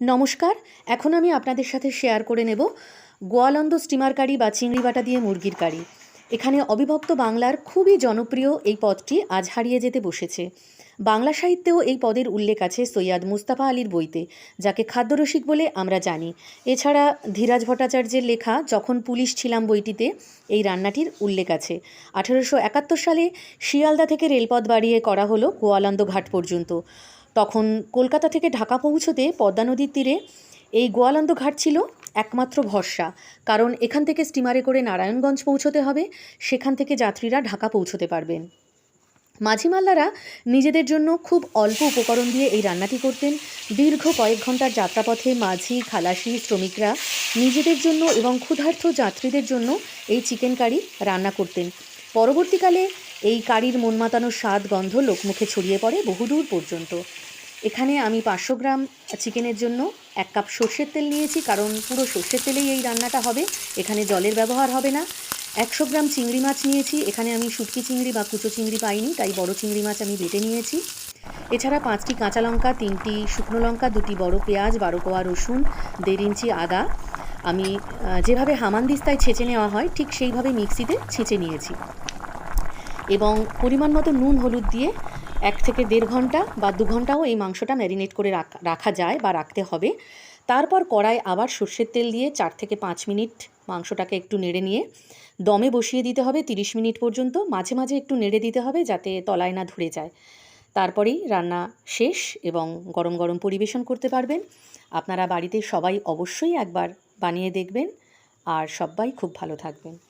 নমস্কার, এখন আমি আপনাদের সাথে শেয়ার করে নেব গোয়ালন্দ স্টিমার কারি বা চিংড়ি বাটা দিয়ে মুরগির কারি এখানে অবিভক্ত বাংলার খুবই জনপ্রিয় এই পদটি আজ হারিয়ে যেতে বসেছে। বাংলা সাহিত্যেও এই পদের উল্লেখ আছে সৈয়দ মুস্তাফা আলীর বইতে, যাকে খাদ্যরসিক বলে আমরা জানি। এছাড়া ধীরাজ ভট্টাচার্যের লেখা, যখন পুলিশ ছিলাম বইটিতে এই রান্নাটির উল্লেখ আছে। আঠেরোশো একাত্তর সালে শিয়ালদা থেকে রেলপথ বাড়িয়ে করা হলো গোয়ালন্দ ঘাট পর্যন্ত। তখন কলকাতা থেকে ঢাকা পৌঁছতে পদ্মা নদীর তীরে এই গোয়ালন্দ ঘাট ছিল একমাত্র ভরসা। কারণ এখান থেকে স্টিমারে করে নারায়ণগঞ্জ পৌঁছতে হবে, সেখান থেকে যাত্রীরা ঢাকা পৌঁছতে পারবেন। মাঝিমাল্লারা নিজেদের জন্য খুব অল্প উপকরণ দিয়ে এই রান্নাটি করতেন। দীর্ঘ কয়েক ঘণ্টার যাত্রাপথে মাঝি, খালাসি, শ্রমিকরা নিজেদের জন্য এবং ক্ষুধার্ত যাত্রীদের জন্য এই চিকেন কারি রান্না করতেন। পরবর্তীকালে এই কারির মন মাতানোর স্বাদ গন্ধ লোকমুখে ছড়িয়ে পড়ে বহুদূর পর্যন্ত। এখানে আমি পাঁচশো গ্রাম চিকেনের জন্য এক কাপ সর্ষের তেল নিয়েছি, কারণ পুরো সর্ষের তেলেই এই রান্নাটা হবে। এখানে জলের ব্যবহার হবে না। একশো গ্রাম চিংড়ি মাছ নিয়েছি। এখানে আমি শুটকি চিংড়ি বা কুচো চিংড়ি পাইনি, তাই বড় চিংড়ি মাছ আমি বেটে নিয়েছি। এছাড়া পাঁচটি কাঁচা লঙ্কা, তিনটি শুকনো লঙ্কা, দুটি বড় পেঁয়াজ, বারো কোয়া রসুন, দেড় ইঞ্চি আদা। আমি যেভাবে হামানদিস্তায় ছেঁচে নেওয়া হয়, ঠিক সেইভাবে মিক্সিতে ছেঁচে নিয়েছি। এবং পরিমাণ মতো নুন, হলুদ দিয়ে এক থেকে দেড় ঘণ্টা বা দু ঘন্টাও এই মাংসটা ম্যারিনেট করে রাখা যায় বা রাখতে হবে। তারপর কড়াই আবার সর্ষের তেল দিয়ে চার থেকে পাঁচ মিনিট মাংসটাকে একটু নেড়ে নিয়ে দমে বসিয়ে দিতে হবে তিরিশ মিনিট পর্যন্ত। মাঝে মাঝে একটু নেড়ে দিতে হবে যাতে তলায় না ধরে যায়। তারপরেই রান্না শেষ এবং গরম গরম পরিবেশন করতে পারবেন। আপনারা বাড়িতে সবাই অবশ্যই একবার বানিয়ে দেখবেন। আর সবাই খুব ভালো থাকবেন।